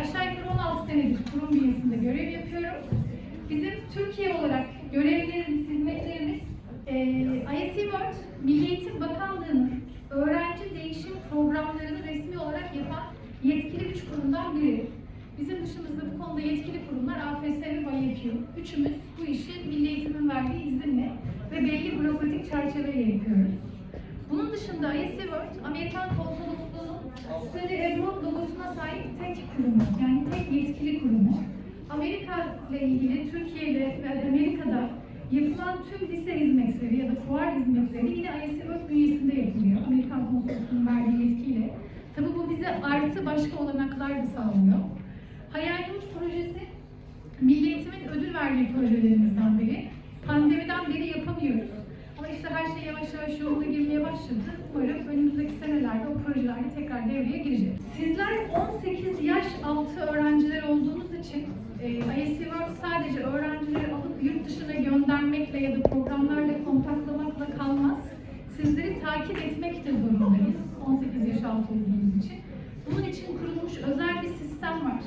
aşağı yukarı 16 senedir kurum bünyesinde görev yapıyorum. Bizim Türkiye olarak görevlerimiz, hizmetlerimiz e, IC World, Milli Eğitim Bakanlığı'nın öğrenci değişim programlarını resmi olarak yapan yetkili üç kurumdan biri. Bizim dışımızda bu konuda yetkili kurumlar AFS ve BAYEPİO. Üçümüz bu işi Milli Eğitim'in verdiği izinle ve belli bürokratik çerçeveyle yapıyoruz. Bunun dışında IC World, Amerikan Konsolosluğu'nun Study Abroad logosuna sahip tek kurumu, yani tek yetkili kurumu. Amerika ile ilgili Türkiye'de ve Amerika'da yapılan tüm lise hizmetleri ya da fuar hizmetleri yine World bünyesinde yapılıyor. Amerikan Konsolosluğu'nun verdiği yetkiyle. Tabii bu bize artı başka olanaklar da sağlıyor. Hayal Uç projesi Milli ödül verdiği projelerimizden biri. Pandemiden beri yapamıyoruz. İşte her şey yavaş yavaş yoluna girmeye başladı. Umarım önümüzdeki senelerde o projelerde tekrar devreye girecek. Sizler 18 yaş altı öğrenciler olduğunuz için e, ISC sadece öğrencileri alıp yurt dışına göndermekle ya da programlarla kontaklamakla kalmaz. Sizleri takip etmek de zorundayız 18 yaş altı olduğunuz için. Bunun için kurulmuş özel bir sistem var.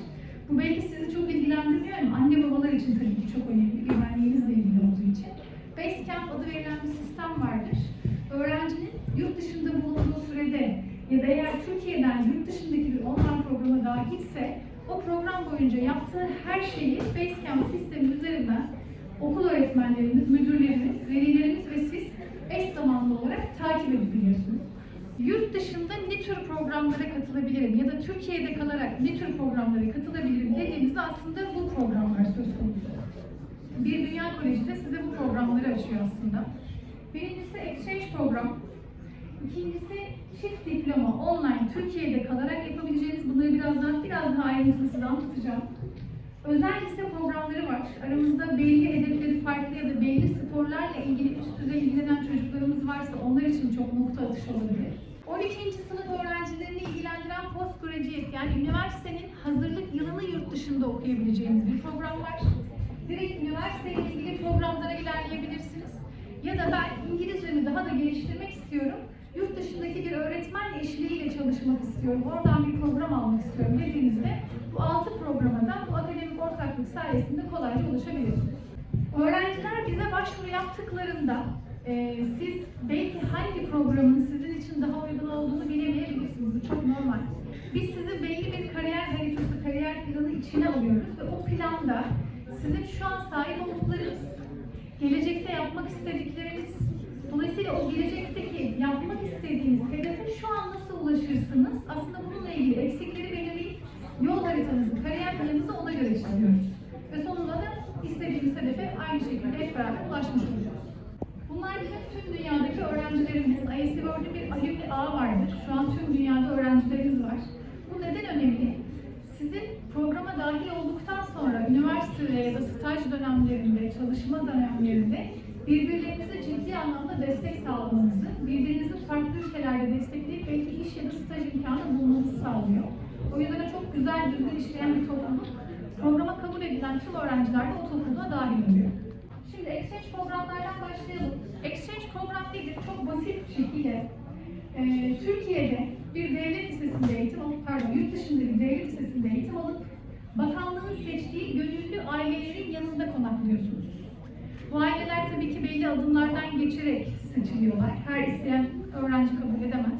Bu belki sizi çok ilgilendirmiyor ama anne babalar için tabii ki çok önemli. İçin. Basecamp adı verilen bir sistem vardır. Öğrencinin yurt dışında bulunduğu sürede ya da eğer Türkiye'den yurt dışındaki bir online programa dahilse o program boyunca yaptığı her şeyi Basecamp sistemi üzerinden okul öğretmenlerimiz, müdürlerimiz, velilerimiz ve siz eş zamanlı olarak takip edebiliyorsunuz. Yurt dışında ne tür programlara katılabilirim ya da Türkiye'de kalarak ne tür programlara katılabilirim dediğimizde aslında bu programlar söz konusu. Bir Dünya Koleji de size bu programları açıyor aslında. Birincisi Exchange program. İkincisi çift diploma online Türkiye'de kalarak yapabileceğiniz bunları birazdan biraz daha ayrıntılı size anlatacağım. Özel lise programları var. Aramızda belli hedefleri farklı ya da belli sporlarla ilgili üst düzey ilgilenen çocuklarımız varsa onlar için çok nokta atışı olabilir. 12. sınıf öğrencilerini ilgilendiren postgraduate yani üniversitenin hazırlık yılını yurt dışında okuyabileceğiniz bir program var. Direkt üniversiteyle ilgili programlara ilerleyebilirsiniz. Ya da ben İngilizcemi daha da geliştirmek istiyorum. Yurt dışındaki bir öğretmen eşliğiyle çalışmak istiyorum. Oradan bir program almak istiyorum dediğinizde bu altı programa bu akademik ortaklık sayesinde kolayca ulaşabiliyorsunuz. Öğrenciler bize başvuru yaptıklarında e, siz belki hangi programın sizin için daha uygun olduğunu bilemeyebilirsiniz. Bu çok normal. Biz sizi belli bir kariyer haritası, kariyer planı içine alıyoruz ve o planda sizin şu an sahip olduklarınız, gelecekte yapmak istedikleriniz, dolayısıyla o gelecekteki yapmak istediğiniz hedefe şu an nasıl ulaşırsınız? Aslında bununla ilgili eksikleri belirleyip yol haritanızı, kariyer planınızı ona göre çiziyoruz. Ve sonunda da istediğimiz hedefe aynı şekilde hep beraber ulaşmış olacağız. Bunlar bizim tüm dünyadaki öğrencilerimiz. ISC World'ün bir alümni ağı vardır. Şu an tüm dünyada öğrencilerimiz var. Bu neden önemli? Sizin programa dahil olduktan sonra üniversitede ya da staj dönemlerinde, çalışma dönemlerinde birbirlerinize ciddi anlamda destek sağlamanızı, birbirinizi farklı ülkelerde destekleyip belki iş ya da staj imkanı bulmanızı sağlıyor. O yüzden çok güzel, düzgün işleyen bir topluluk. Programa kabul edilen tüm öğrenciler de o topluluğa dahil oluyor. Şimdi exchange programlardan başlayalım. Exchange program nedir? Çok basit bir şekilde e, Türkiye'de bir devlet lisesinde eğitim alıp, pardon yurt dışında bir devlet lisesinde eğitim alıp bakanlığın seçtiği gönüllü ailelerin yanında konaklıyorsunuz. Bu aileler tabii ki belli adımlardan geçerek seçiliyorlar. Her isteyen öğrenci kabul edemez.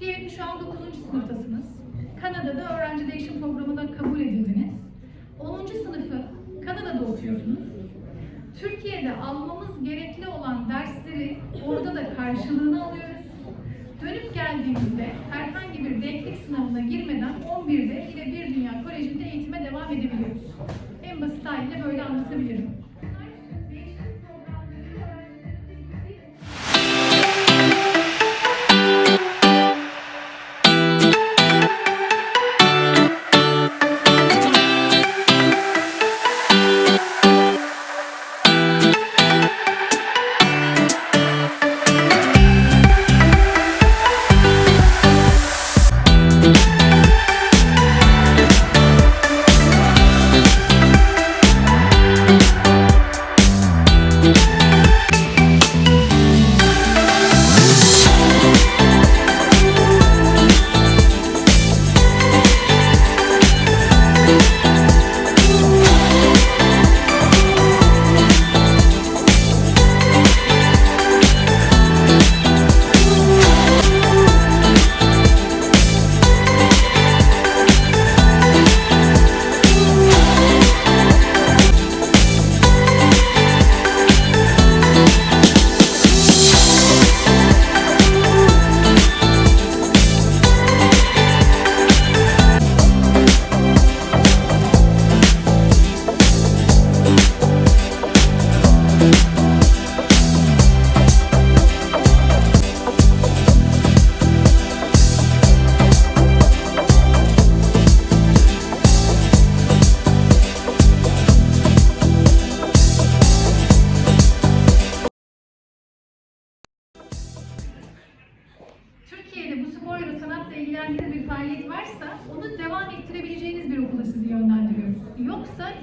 Diyelim şu an 9. sınıftasınız. Kanada'da öğrenci değişim programına kabul edildiniz. 10. sınıfı Kanada'da okuyorsunuz. Türkiye'de almamız gerekli olan dersleri orada da karşılığını alıyoruz. Dönüp geldiğimizde herhangi bir denklik sınavına girmeden 11'de yine bir dünya kolejinde eğitime devam edebiliyoruz. En basit haliyle böyle anlatabilirim.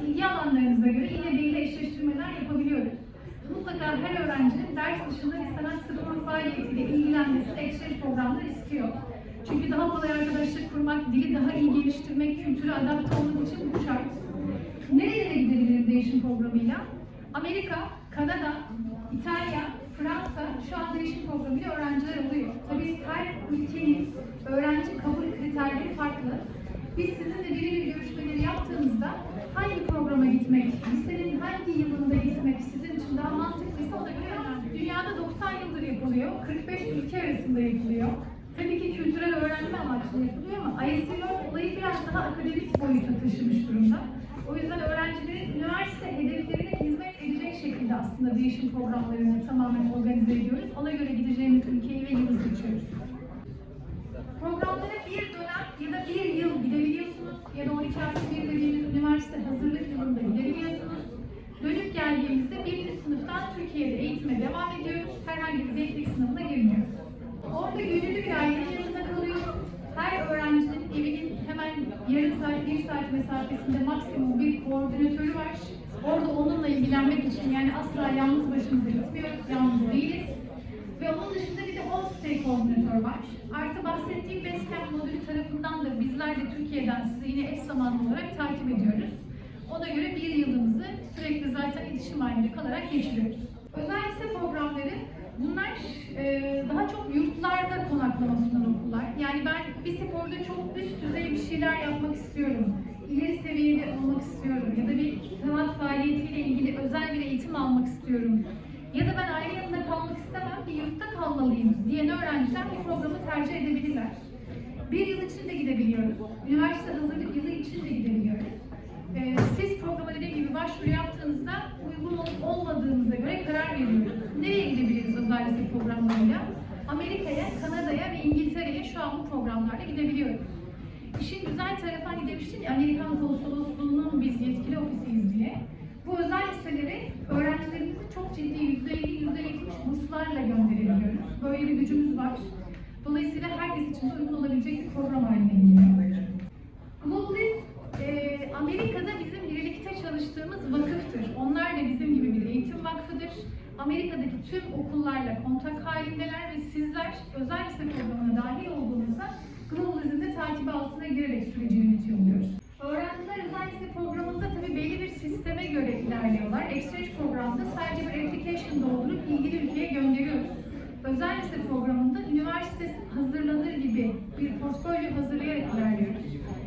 ilgi alanlarınıza göre ile ilgili eşleştirmeler yapabiliyoruz. Mutlaka her öğrencinin ders dışında bir sanat sıfır faaliyetiyle ilgilenmesi ekşer programlar istiyor. Çünkü daha kolay arkadaşlık kurmak, dili daha iyi geliştirmek, kültüre adapte olmak için bu şart. Nerelere gidebiliriz değişim programıyla? Amerika, Kanada, İtalya, Fransa şu an değişim programıyla öğrenciler alıyor. Tabii her ülkenin öğrenci kabul kriterleri farklı. Biz sizinle birebir görüşmeleri yaptığımızda hangi programa gitmek, lisenin hangi yılında gitmek sizin için daha mantıklıysa ona göre. Dünyada 90 yıldır yapılıyor, 45 ülke arasında yapılıyor. Tabii ki kültürel öğrenme amaçlı yapılıyor ama ISO olayı biraz daha akademik boyuta taşımış durumda. O yüzden öğrencilerin üniversite hedeflerine hizmet edecek şekilde aslında değişim programlarını tamamen organize ediyoruz. Ona göre gideceğimiz ülkeyi ve yılı seçiyoruz. Programlara bir dönem ya da bir yıl gidebiliyorsunuz ya da 12 artı 1 dediğimiz üniversite hazırlık yılında gidebiliyorsunuz. Dönüp geldiğimizde birinci sınıftan Türkiye'de eğitime devam ediyoruz. Herhangi bir denklik sınavına girmiyoruz. Orada gönüllü bir ailenin yanında kalıyoruz. Her öğrencinin evinin hemen yarım saat, bir saat mesafesinde maksimum bir koordinatörü var. Orada onunla ilgilenmek için yani asla yalnız başımıza gitmiyoruz, yalnız değiliz. Ve onun dışında bir de homestay koordinatör var. Artı bahsettiğim Basecamp modülü tarafından da bizler de Türkiye'den sizi yine eş zamanlı olarak takip ediyoruz. Ona göre bir yılımızı sürekli zaten iletişim halinde kalarak geçiriyoruz. Özel lise programları bunlar e, daha çok yurtlarda konaklama sunan okullar. Yani ben bir sporda çok üst düzey bir şeyler yapmak istiyorum. İleri seviyede olmak istiyorum. Ya da bir sanat faaliyetiyle ilgili özel bir eğitim almak istiyorum. Ya da ben aile yanında kalmak istemem, bir yurtta kalmalıyım diyen öğrenciler bu programı tercih edebilirler. Bir yıl için de gidebiliyoruz. Üniversite hazırlık yılı için de gidebiliyoruz. Ee, siz programa dediğim gibi başvuru yaptığınızda uygun olup olmadığınıza göre karar veriyoruz. Nereye gidebiliriz özel lise programlarıyla? Amerika'ya, Kanada'ya ve İngiltere'ye şu an bu programlarla gidebiliyoruz. İşin güzel tarafı hani demiştim ya Amerikan konsolosluğunun biz yetkili ofisiyiz diye. Bu özel liseleri çok ciddi %50, %70 burslarla gönderebiliyoruz. Böyle bir gücümüz var. Dolayısıyla herkes için uygun olabilecek bir program haline geliyor. Globalist, e, Amerika'da bizim birlikte çalıştığımız vakıftır. Onlar da bizim gibi bir eğitim vakfıdır. Amerika'daki tüm okullarla kontak halindeler ve sizler özel lise programına dahil olduğunuzda Globalizm'de takibi altına girerek süreci yönetiyor oluyoruz. Exchange programda sadece bir application doldurup ilgili ülkeye gönderiyoruz. Özel lise programında üniversite hazırlanır gibi bir portfolyo hazırlayarak ilerliyoruz.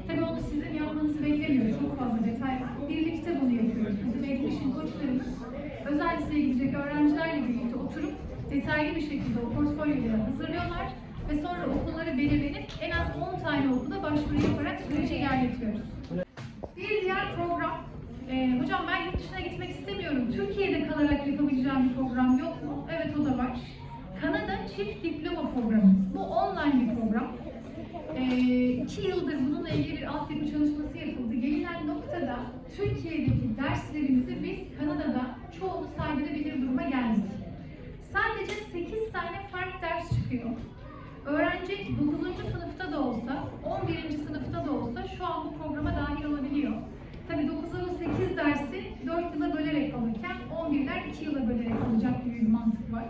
Tabii onu sizin yapmanızı beklemiyoruz. Çok fazla detay. Birlikte bunu yapıyoruz. Bizim education koçlarımız özel liseye gidecek öğrencilerle birlikte oturup detaylı bir şekilde o portfolyoları hazırlıyorlar ve sonra okulları belirlenip en az 10 tane okulda başvuru yaparak süreci ilerletiyoruz. Bir diğer program, e, hocam ben yurt dışına gitmek istemiyorum. Türkiye'de kalarak yapabileceğim bir program yok mu? Evet o da var. Kanada Çift Diploma Programı. Bu online bir program. E, iki yıldır bununla ilgili bir altyapı çalışması yapıldı. Gelinen noktada Türkiye'deki derslerimizi biz Kanada'da çoğunu sayılabilir duruma geldik. Sadece 8 tane farklı ders çıkıyor. Öğrenci 9. sınıfta da olsa, 11. sınıfta da olsa şu an bu programa dahil olabiliyor. Tabii 9'a 8 dersi 4 yıla bölerek alırken 11'ler 2 yıla bölerek alacak gibi bir mantık var.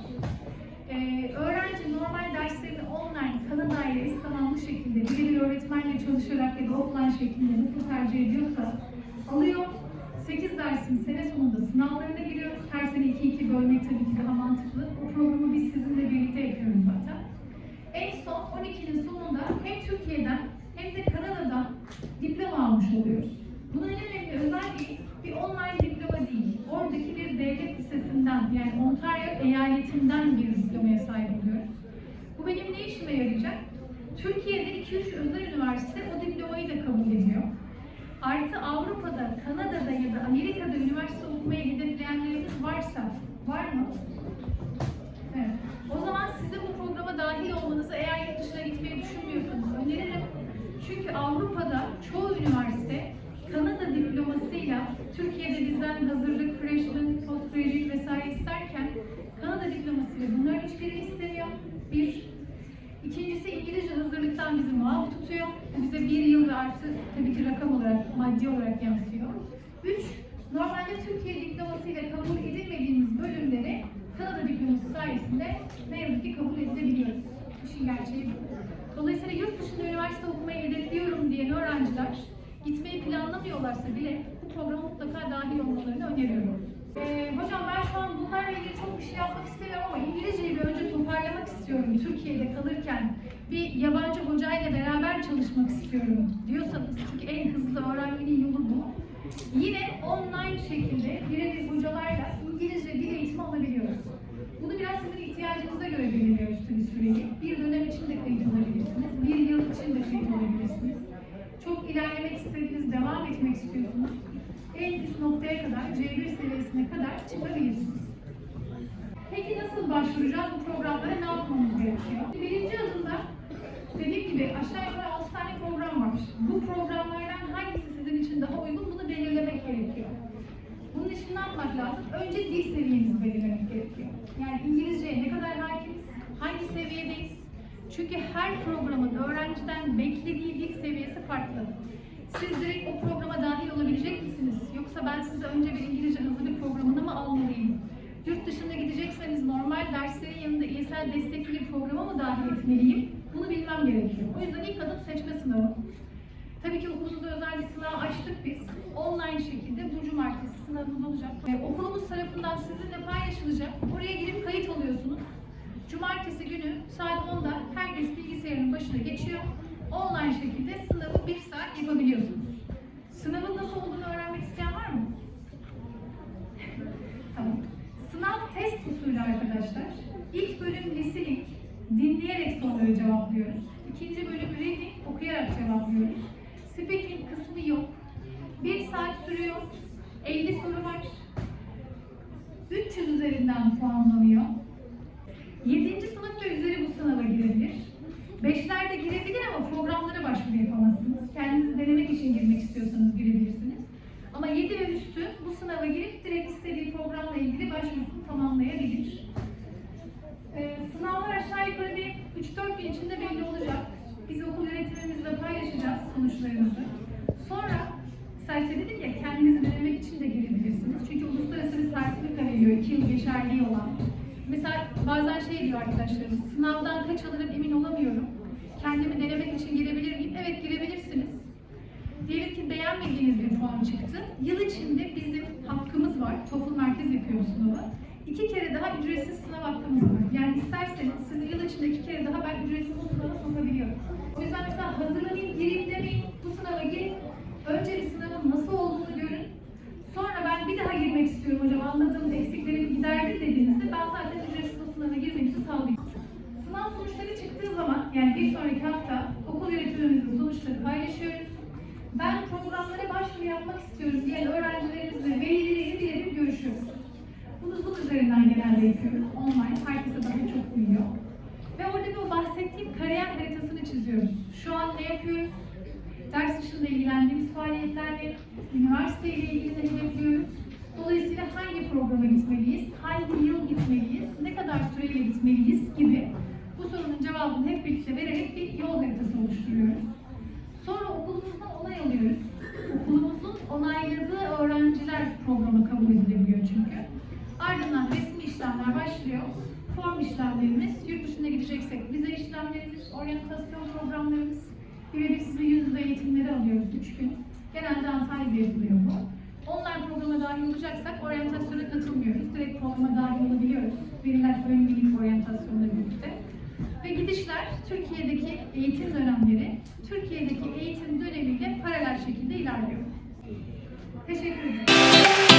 Ee, öğrenci normal derslerini online, Kanada ile eş zamanlı şekilde birebir öğretmenle çalışarak ya da offline şeklinde nasıl tercih ediyorsa alıyor. 8 dersin sene sonunda sınavlarına giriyoruz. Her sene 2-2 bölmek tabii ki daha mantıklı. O programı biz sizinle birlikte yapıyoruz zaten. En son 12'nin sonunda hem Türkiye'den hem de Kanada'dan diploma almış oluyoruz. Bunun en önemli özelliği bir online diploma değil. Oradaki bir devlet lisesinden yani Ontario eyaletinden bir diplomaya sahip oluyoruz. Bu ne işime yarayacak? Türkiye'de 2-3 özel üniversite o diplomayı da kabul ediyor. Artı Avrupa'da, Kanada'da ya da Amerika'da üniversite okumayı hedefleyenleriniz varsa, var mı? Evet. O zaman size bu programa dahil olmanızı eğer yurt dışına gitmeyi düşünmüyorsanız öneririm. Çünkü Avrupa'da çoğu üniversite Kanada diplomasıyla Türkiye'de bizden hazırlık, freshman, postgraduate vesaire isterken Kanada diplomasıyla bunların hiçbirini istemiyor. Bir. İkincisi İngilizce hazırlıktan bizi muaf tutuyor. Bize bir yıl ve artı tabii ki rakam olarak, maddi olarak yansıyor. Üç, normalde Türkiye diplomasıyla kabul edilmediğimiz bölümleri sayesinde ne yazık ki kabul edilebiliyoruz. İşin gerçeği bu. Dolayısıyla yurt dışında üniversite okumayı hedefliyorum diyen öğrenciler gitmeyi planlamıyorlarsa bile bu programa mutlaka dahil olmalarını öneriyorum. Hocam ben şu an bunlarla ilgili çok bir şey yapmak istemiyorum ama İngilizceyi bir önce toparlamak istiyorum Türkiye'de kalırken. Bir yabancı hocayla beraber çalışmak istiyorum diyorsanız, çünkü en hızlı öğrenmenin yolu bu. Yine online şekilde birebir hocalarla İngilizce dil eğitimi alabiliyoruz. Bunu biraz sizin ihtiyacınıza göre belirliyoruz tabii süreyi. Bir dönem için de kayıt olabilirsiniz, bir yıl için de kayıt olabilirsiniz. Çok ilerlemek istediğiniz, devam etmek istiyorsunuz. En üst noktaya kadar, C1 seviyesine kadar çıkabilirsiniz. Peki nasıl başvuracağız bu programlara, ne yapmamız gerekiyor? Birinci adımda dediğim gibi aşağı yukarı 6 tane program var. Bu programlardan hangisi sizin için daha uygun bunu belirlemek gerekiyor. Bunun için ne yapmak lazım? Önce dil seviyenizi belirlemek gerekiyor. Yani İngilizceye ne kadar hakimiz, hangi seviyedeyiz? Çünkü her programın öğrenciden beklediği dil seviyesi farklı. Siz direkt o programa dahil olabilecek misiniz? Yoksa ben size önce bir İngilizce hazırlık programına mı almalıyım? Yurt dışına gidecekseniz normal derslerin yanında ESL destekli bir programa mı dahil etmeliyim? Bunu bilmem gerekiyor. O yüzden ilk adım seçme sınavı. Tabii ki okulumuzda özel bir sınav açtık biz. Online şekilde bu cumartesi sınavımız olacak. Ve okulumuz tarafından sizinle paylaşılacak. Oraya girip kayıt oluyorsunuz. Cumartesi günü saat 10'da herkes bilgisayarın başına geçiyor. Online şekilde sınavı bir saat yapabiliyorsunuz. Sınavın nasıl olduğunu öğrenmek isteyen var mı? Tamam. Sınav test usulü arkadaşlar. İlk bölüm listening, dinleyerek soruları cevaplıyoruz. İkinci bölüm reading, okuyarak cevaplıyoruz. Speaking kısmı yok. Bir saat sürüyor. 50 soru var. 300 üzerinden puanlanıyor. 7. sınıf ve üzeri bu sınava girebilir. Beşler de girebilir ama programlara başvuru yapamazsınız. Kendinizi denemek için girmek istiyorsanız girebilirsiniz. Ama 7 ve üstü bu sınava girip direkt istediği programla ilgili başvurusunu tamamlayabilir. Ee, sınavlar aşağı yukarı bir 3-4 gün içinde belli olacak. Biz okul yönetimimizle paylaşacağız sonuçlarımızı. Sonra Serçe dedim ya kendinizi denemek için de girebilirsiniz. Çünkü uluslararası bir sertifika veriyor, 2 yıl geçerliği olan. Mesela bazen şey diyor arkadaşlarımız, sınavdan kaç alırım emin olamıyorum. Kendimi denemek için girebilir miyim? Evet girebilirsiniz. Diyelim ki beğenmediğiniz bir puan çıktı. Yıl içinde bizim hakkımız var. TOEFL merkez yapıyor sınavı. İki kere daha ücretsiz sınav hakkımız var. Yani isterseniz sizi yıl içinde iki kere daha ben ücretsiz bu sınava sokabiliyorum. O yüzden mesela hazırlanayım, gireyim demeyin. Bu sınava girin. Önce bir sınavın nasıl olduğunu görün. Sonra ben bir daha girmek istiyorum hocam. Anladığım eksiklerimi giderdim dediğinizde ben zaten ücretsiz o sınava girmenizi sağlayacağım. Sınav sonuçları çıktığı zaman yani bir sonraki hafta okul yönetimimizin sonuçları paylaşıyoruz. Ben programlara başvuru yapmak istiyorum diyen öğrencilerimizle velileriyle birebir görüşüyoruz. Bunu Zoom üzerinden genelde yapıyoruz. Online. Herkese daha çok uyuyor. Ve orada bir bahsettiğim kariyer haritasını çiziyoruz. Şu an ne yapıyoruz? Ders dışında ilgilendiğimiz faaliyetlerle, üniversiteyle ilgili ne hedefliyoruz? Dolayısıyla hangi programa gitmeliyiz? Hangi yıl gitmeliyiz? Ne kadar süreyle gitmeliyiz gibi bu sorunun cevabını hep birlikte vererek bir yol haritası oluşturuyoruz. Sonra okulumuzdan onay alıyoruz. Okulumuzun onayladığı öğrenciler programa kabul edilebiliyor çünkü. Ardından resmi işlemler başlıyor. Form işlemlerimiz, yurt dışına gideceksek vize işlemlerimiz, oryantasyon programlarımız, birebir size yüz yüze eğitimleri alıyoruz 3 gün. Genelde Antalya'da yapılıyor bu. Online programa dahil olacaksak oryantasyona katılmıyoruz. Direkt programa dahil olabiliyoruz. Verilen ön bilim oryantasyonla birlikte. Ve gidişler Türkiye'deki eğitim dönemleri, Türkiye'deki eğitim dönemiyle paralel şekilde ilerliyor. Teşekkür ederim.